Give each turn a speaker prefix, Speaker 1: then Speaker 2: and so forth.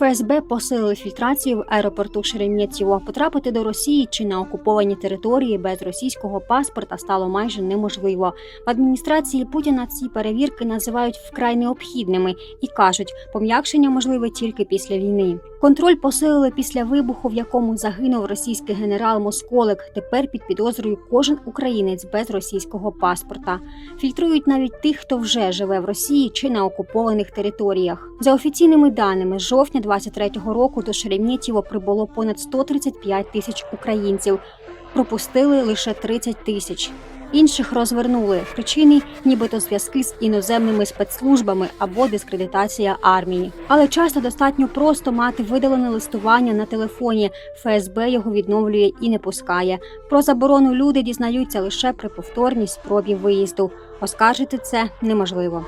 Speaker 1: ФСБ посилили фільтрацію в аеропорту Шереметьєво. Потрапити до Росії чи на окуповані території без російського паспорта стало майже неможливо. В адміністрації Путіна ці перевірки називають вкрай необхідними і кажуть, пом'якшення можливе тільки після війни. Контроль посилили після вибуху, в якому загинув російський генерал Москолик. Тепер під підозрою кожен українець без російського паспорта. Фільтрують навіть тих, хто вже живе в Росії чи на окупованих територіях. За офіційними даними, жовтня 23-го року до Шереметьєво прибуло понад 135 тисяч українців. Пропустили лише 30 тисяч. Інших розвернули причини, нібито зв'язки з іноземними спецслужбами або дискредитація армії. Але часто достатньо просто мати видалене листування на телефоні. ФСБ його відновлює і не пускає. Про заборону люди дізнаються лише при повторній спробі виїзду. Оскаржити це неможливо.